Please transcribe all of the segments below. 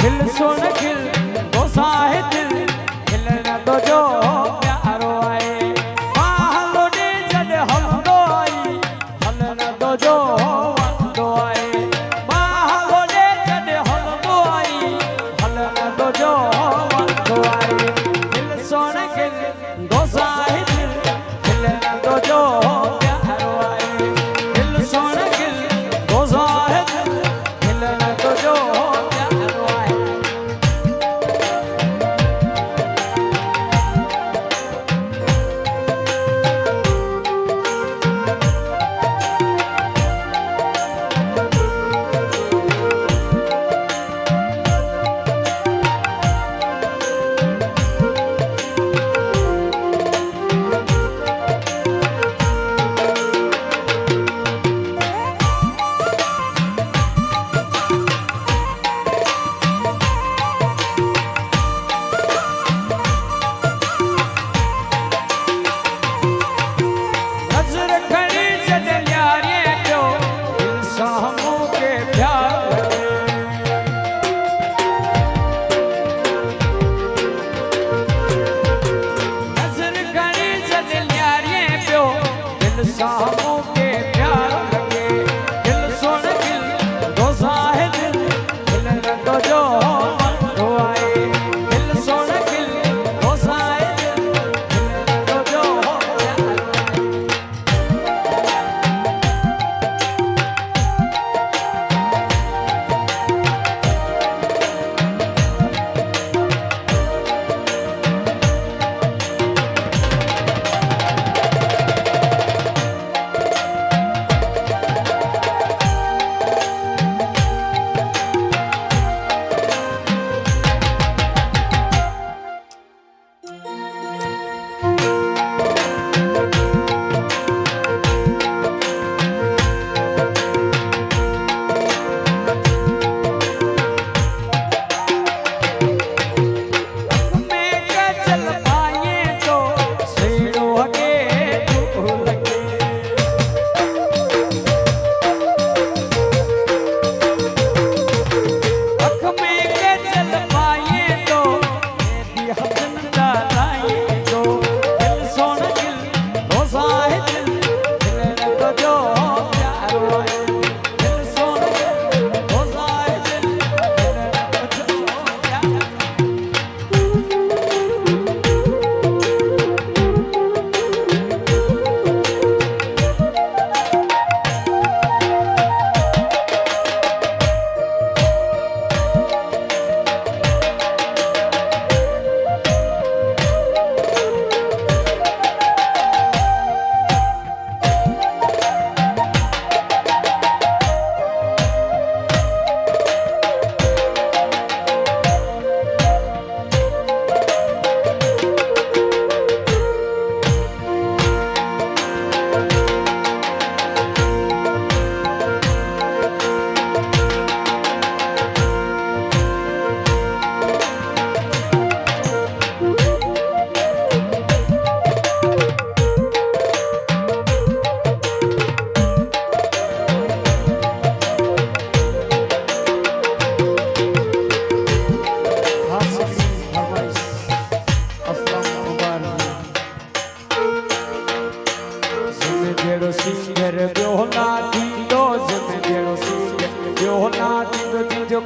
खिल सुन खिल तो साहे दिल खिलना तो जो प्यारो आए माहलो কামো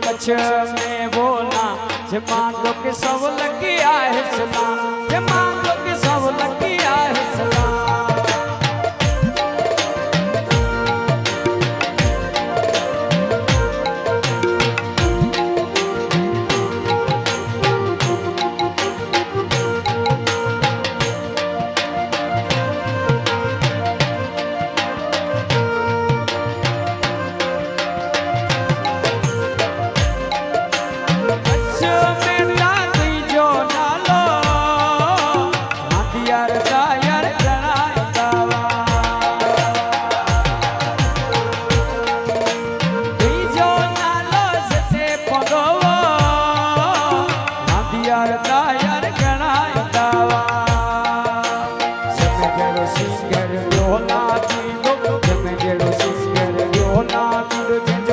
जो में बोला जे मांगो के सब लगी आए सुना। जे मांगो के सब लगी not to the